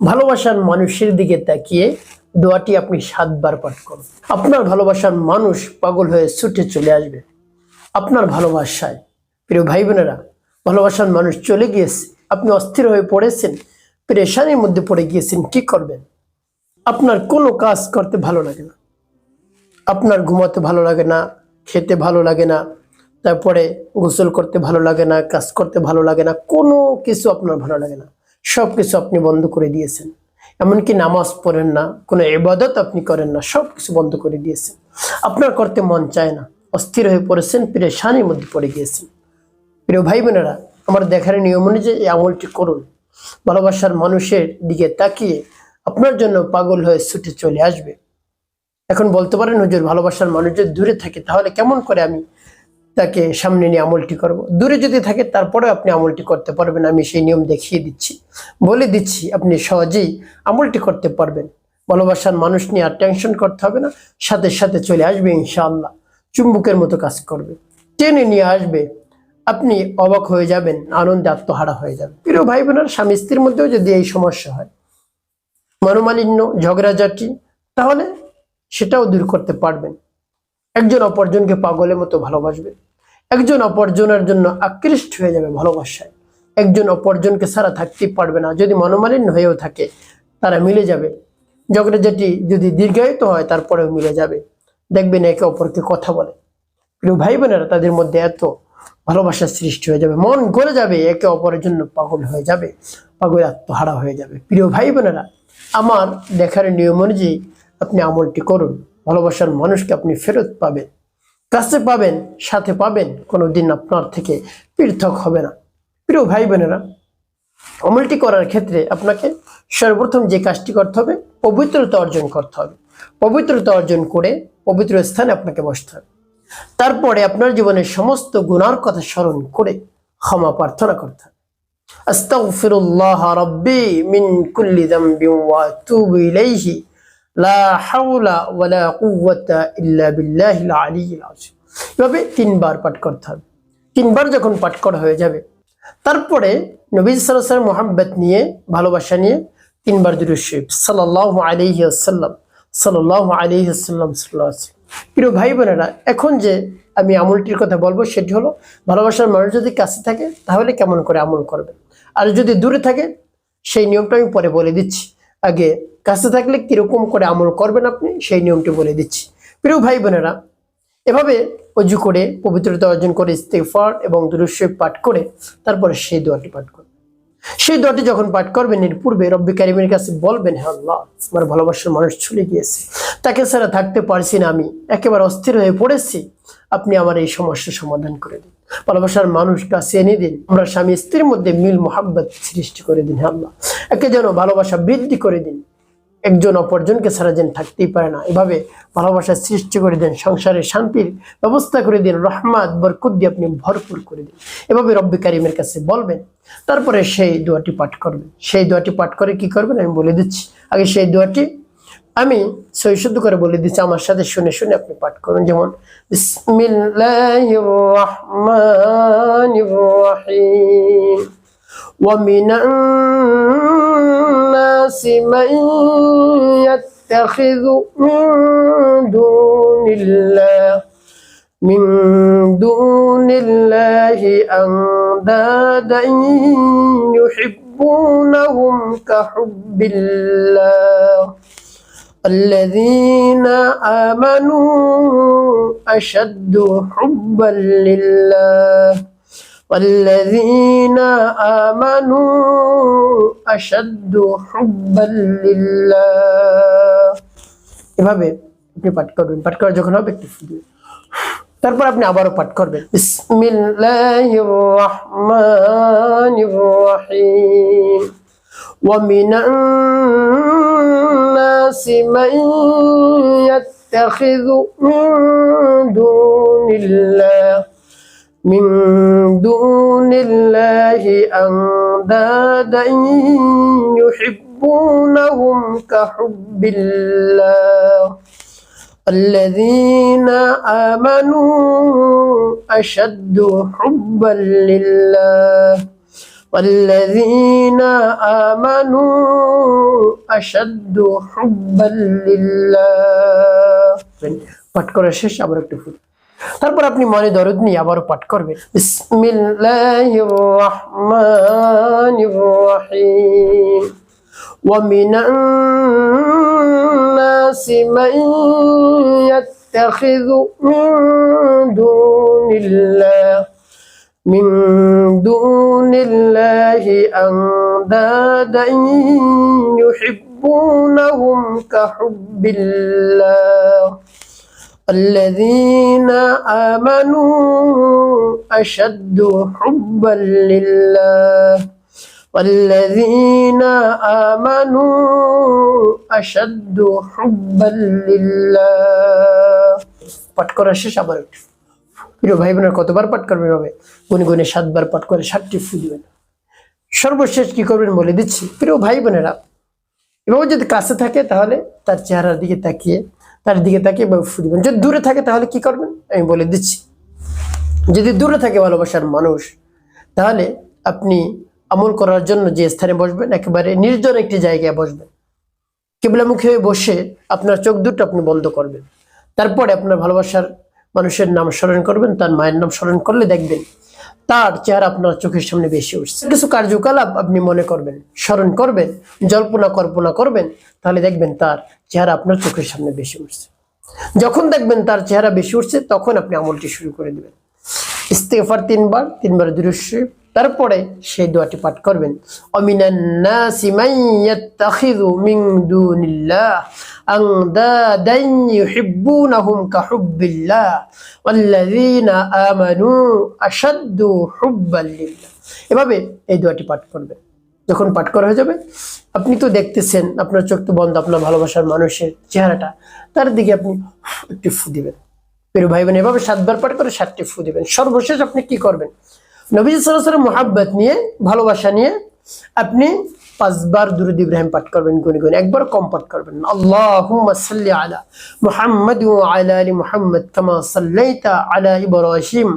ভালোবাসার মানুষের দিকে তাকিয়ে দোয়াটি আপনি সাতবার পাঠ করুন। আপনার ভালোবাসার মানুষ পাগল হয়ে ছুটে চলে আসবে। আপনার ভালোবাসায়, প্রিয় ভাই বোনেরা ভালোবাসার মানুষ চলে গিয়েছে। আপনি অস্থির হয়ে পড়েছেন, প্রেশানির মধ্যে পড়ে গিয়েছেন, কি করবেন? আপনার কোনো কাজ করতে ভালো লাগে না। আপনার ঘুমাতে ভালো লাগে না, খেতে ভালো লাগে না, তারপরে গোসল করতে ভালো লাগে না, কাজ করতে ভালো লাগে না, কোনো কিছু আপনার ভালো লাগে না। সব কিছু আপনি বন্ধ করে দিয়েছেন। এমনকি নামাজ পড়েন না, কোনো ইবাদত আপনি করেন না সব কিছু বন্ধ করে দিয়েছেন। আপনার করতে মন চায় না, অস্থির হয়ে পড়েছেন, পেরেশানির মধ্যে পড়ে গিয়েছেন। প্রিয় ভাই বোনেরা আমার দেখার নিয়ম অনুযায়ী এই আমলটি করুন। ভালোবাসার মানুষের দিকে তাকিয়ে আপনার জন্য পাগল হয়ে ছুটে চলে আসবে। এখন বলতে পারেন, হুজুর, ভালোবাসার মানুষ যদি দূরে থাকে, তাহলে কেমন করে আমি তাকে সামনে নিয়ে আমলটি করব। দূরে যদি থাকে তারপরে আপনি আমলটি করতে পারবেন, আমি সেই নিয়ম দেখিয়ে দিচ্ছি। বলে দিচ্ছি, আপনি সহজেই আমলটি করতে পারবেন। ভালোবাসার মানুষ নিয়ে আর টেনশন করতে হবে না, সাথে সাথে চলে আসবে ইনশাআল্লাহ, চুম্বুকের মতো কাজ করবে। টেনে নিয়ে আসবে, আপনি অবাক হয়ে যাবেন, আনন্দে আত্মহারা হয়ে যাবেন। প্রিয় ভাই বোনের স্বামী স্ত্রীর মধ্যেও যদি এই সমস্যা হয়, মনোমালিন্য, ঝগড়াঝাটি, তাহলে সেটাও দূর করতে পারবেন। একজন অপরজনকে পাগলের মতো ভালোবাসবে। একজন অপরজনের জন্য আকৃষ্ট হয়ে যাবে ভালোবাসায়। একজন অপরজনকে ছাড়া থাকতেই পারবে না। যদি মনোমালিন্য হয়েও থাকে, তারা মিলে যাবে। ঝগড়াঝাটি যদি দীর্ঘায়িত হয়, তারপরেও মিলে যাবে। দেখবেন একে অপরকে কথা বলে। প্রিয় ভাই বোনেরা তাদের মধ্যে এত ভালোবাসার সৃষ্টি হয়ে যাবে। মন গলে যাবে, একে অপরের জন্য পাগল হয়ে যাবে পাগল আত্মহারা হয়ে যাবে। প্রিয় ভাই বোনেরা আমার দেখার নিয়ম অনুযায়ী আপনি আমলটি করুন। ভালোবাসার মানুষকে আপনি ফেরত পাবেন। কাছে পাবেন, সাথে পাবেন কোনো দিন আপনার থেকে পৃথক হবে না। প্রিয় ভাই বোনেরা, অমলটি করার ক্ষেত্রে আপনাকে সর্বপ্রথম যে কাজটি করতে হবে, পবিত্রতা অর্জন করতে হবে। পবিত্রতা অর্জন করে পবিত্র স্থানে আপনাকে বসতে হবে। তারপরে আপনার জীবনের সমস্ত গুণার কথা স্মরণ করে ক্ষমা প্রার্থনা করতে হবে। আস্তাগফিরুল্লাহ রাব্বি মিন কুল্লি যামবিন ওয়া আতুবু ইলাইহি। লা হাওলা ওয়ালা কুওয়াতা ইল্লা বিল্লাহিল আলিয়্যিল আযীম। এভাবে তিনবার পাঠ করতে হবে। তিনবার যখন পাঠ করা হয়ে যাবে, তারপরে নবী সাল্লাল্লাহু মোহাম্মত নিয়ে, ভালোবাসা নিয়ে তিনবার দুরূদ শরীফ, সাল্লাল্লাহু আলাইহি ওয়াসাল্লাম, সাল্লাল্লাহু আলাইহি ওয়াসাল্লাম, সাল্লাল্লাহু। প্রিয় ভাই বোনেরা, এখন যে আমি আমলটির কথা বলব, সেটি হলো, ভালোবাসার মানুষ যদি কাছে থাকে, তাহলে কেমন করে আমল করবে? আর যদি দূরে থাকে, সেই নিয়মটা আমি পরে বলে দিচ্ছি। আগে কাছে থাকলে কীরকম করে আমল করবেন আপনি, সেই নিয়মটি বলে দিচ্ছি। প্রিয় ভাই বোনেরা এভাবে অজু করে, পবিত্রতা অর্জন করে ইস্তেফার এবং দুরুশ্বর পাঠ করে, তারপরে সেই দোয়াটি পাঠ করবেন সেই দোয়াটি যখন পাঠ করবেন, এর পূর্বে রব্বি কারিমের কাছে বলবেন হ্যাঁ আল্লাহ, আমার ভালোবাসার মানুষ চলে গিয়েছে। তাকে ছাড়া থাকতে পারছি না আমি। একেবারে অস্থির হয়ে পড়েছি। আপনি আমার এই সমস্যার সমাধান করে দিন। ভালোবাসার মানুষ কাছে এনে দিন। আমরা স্বামী স্ত্রীর মধ্যে মিল মোহাব্বত সৃষ্টি করে দিন আল্লাহ। একে যেন ভালোবাসা বৃদ্ধি করে দিন। একজন অপরজনকে ছাড়া যেন থাকতেই পারে না। এভাবে ভালোবাসার সৃষ্টি করে দেন, সংসারে শান্তির ব্যবস্থা করে দিন, রহমাত বরকুদ দিয়ে আপনি ভরপুর করে দিন। এভাবে রব্বি কারিমের কাছে বলবেন, তারপরে সেই দোয়াটি পাঠ করবেন। সেই দোয়াটি পাঠ করে কি করবেন? আমি বলে দিচ্ছি। আগে সেই দোয়াটি আমি সৈশুদ্ধ করে বলে দিচ্ছি। আমার সাথে শুনে শুনে আপনি পাঠ করুন। যেমন ইসমিল্লাহ الناس من يتخذ من دون الله من دون الله أندادا يحبونهم كحب الله. الذين آمنوا أشد حبا لله. والذين آمنوا أشد حبا لله এভাবে আপনি পাঠ করবেন পাঠ করা যখন হবে একটু ফু দিবেন। তারপর আপনি আবারও পাঠ করবেন বিসমিল্লাহির রহমানির রহিম ومن الناس من يتخذ من دون الله من دون الله أندادا يحبونهم كحب الله الذين آمنوا أشد حبا لله والذين آمنوا أشد حبا لله পাঠ করা শেষ আবার একটু ফুল তারপর আপনি মনে দরদ নিয়ে আবারও পাঠ করবেন বিসমিল্লাহির রহমানির রহিম ومن الناس من يتخذ من دون الله من دون الله أندادا يحبونهم كحب الله الذين آمنوا أشد حبا لله والذين آمنوا أشد حبا لله পাঠ করা শেষ আবার একটু প্রিয় ভাই বোনের কতবার পাঠ করবেন এভাবে গুনে গুনে সাতবার পাঠ করে সাতটি ফু দিবেন সর্বশেষ কি করবেন বলে দিচ্ছি প্রিয় ভাই বোনেরা এভাবে যদি কাছে থাকে তাহলে তার চেহারার দিকে তাকিয়ে তার দিকে তাকিয়ে এভাবে ফু দিবেন। যদি দূরে থাকে তাহলে কি করবেন? আমি বলে দিচ্ছি। যদি দূরে থাকে ভালোবাসার মানুষ, তাহলে আপনি আমল করার জন্য যে স্থানে বসবেন, একেবারে নির্জন একটি জায়গায় বসবেন। কেবলামুখী হয়ে বসে আপনার চোখ দুটো আপনি বন্ধ করবেন। তারপরে আপনার ভালোবাসার মানুষের নাম স্মরণ করবেন, তার মায়ের নাম স্মরণ করলে দেখবেন তার চেহারা আপনার চোখের সামনে বেশি উঠছে। কিছু কার্যকলাপ আপনি মনে করবেন, স্মরণ করবেন, জল্পনা কল্পনা করবেন, তাহলে দেখবেন তার চেহারা আপনার চোখের সামনে বেশি উঠছে। যখন দেখবেন তার চেহারা বেশি উঠছে, তখন আপনি আমলটি শুরু করে দেবেন। ইস্তেফার তিনবার তিনবার দুরুশ্বর। তারপরে সেই দোয়াটি পাঠ করবেন, অমিনান নাসি মান ইয়াত্তাখিযু দুনিল্লাহ আনদাদান ইউহিব্বুনাহুম কাহুব্বিল্লাহ ওয়াল্লাযীনা আমানু আশাদ্দু হুব্বান লিল্লাহ এভাবে এই দোয়াটি পাঠ করবেন যখন পাঠ করা হয়ে যাবে, আপনি তো দেখতেছেন, আপনার চোখ তো বন্ধ, আপনার ভালোবাসার মানুষের চেহারাটা, তার দিকে আপনি একটু ফু দিবেন। পেরু ভাই বোন এভাবে সাতবার পাঠ করে সাতটি ফু দিবেন। সর্বশেষ আপনি কি করবেন? নবী সরাসরি মোহাব্বত নিয়ে, ভালোবাসা নিয়ে আপনি পাঁচবার দুরুদ ইব্রাহিম পাঠ করবেন গুনি গুনি একবার কম পাঠ করবেন আল্লাহুম্মা সাল্লি আলা মুহাম্মদ ওয়া আলা আলি মুহাম্মদ কামা সাল্লাইতা আলা ইব্রাহিম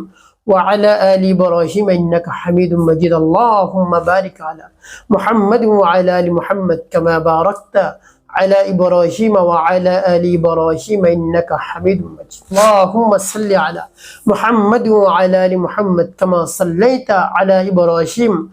وعلى آل إبراهيم إنك حميد مجيد اللهم بارك على محمد وعلى آل محمد كما باركت على إبراهيم وعلى آل إبراهيم إنك حميد مجيد اللهم صل على محمد وعلى آل محمد كما صليت على إبراهيم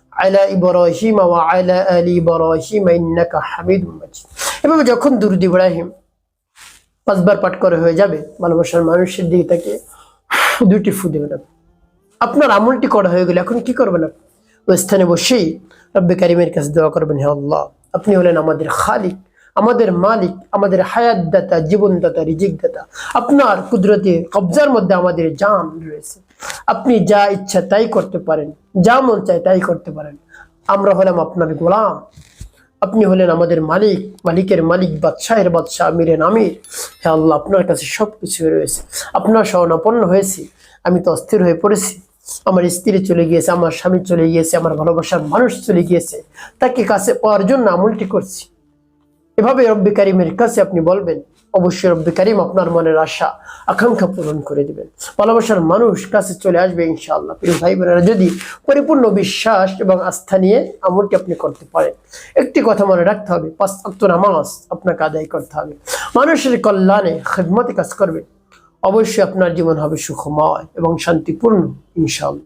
আলা ইব্রাহিম ওয়া আলা আলি ইব্রাহিম ইন্নাকা হামিদুম মাজিদ। এভাবে যখন দুরুদ ইব্রাহিম পাঁচবার পাঠ করে হয়ে যাবে, ভালোবাসার মানুষের দিকে তাকে দুটি ফু দেবেন আপনার আমলটি করা হয়ে গেলে এখন কি করবেন ওই স্থানে বসেই রব্বে কারিমের কাছে দোয়া করবেন, হে আল্লাহ, আপনি হলেন আমাদের খালিক, আমাদের মালিক, আমাদের হায়াত দাতা জীবনদাতা রিজিক দাতা আপনার কুদরতে কবজার মধ্যে আমাদের জাম রয়েছে। আপনি যা ইচ্ছা তাই করতে পারেন, যা মন চায় তাই করতে পারেন। আমরা হলাম আপনার গোলাম। আপনি হলেন আমাদের মালিক, মালিকের মালিক, বাদশাহের বাদশাহ, আমিরের আমির। হে আল্লাহ, আপনার কাছে সব কিছু রয়েছে। আপনার শরণাপন্ন হয়েছি, আমি তো অস্থির হয়ে পড়েছি। আমার স্ত্রী চলে গিয়েছে, আমার স্বামী চলে গিয়েছে, আমার ভালোবাসার মানুষ চলে গিয়েছে। তাকে কাছে পাওয়ার জন্য আমলটি করছি। এভাবে রব্বি কারিমের কাছে আপনি বলবেন অবশ্যই রব্বি কারিম আপনার মনের আশা, আকাঙ্ক্ষা পূরণ করে দেবেন। ভালোবাসার মানুষ কাছে চলে আসবে ইনশাআল্লাহ। প্রিয় ভাই বোনেরা, যদি পরিপূর্ণ বিশ্বাস এবং আস্থা নিয়ে আমলটি আপনি করতে পারেন, একটি কথা মনে রাখতে হবে, পাঁচ অক্ট নামাজ আপনাকে আদায় করতে হবে। মানুষের কল্যাণে খেদমতে কাজ করবে। অবশ্যই আপনার জীবন হবে সুখময় এবং শান্তিপূর্ণ, ইনশাআল্লাহ।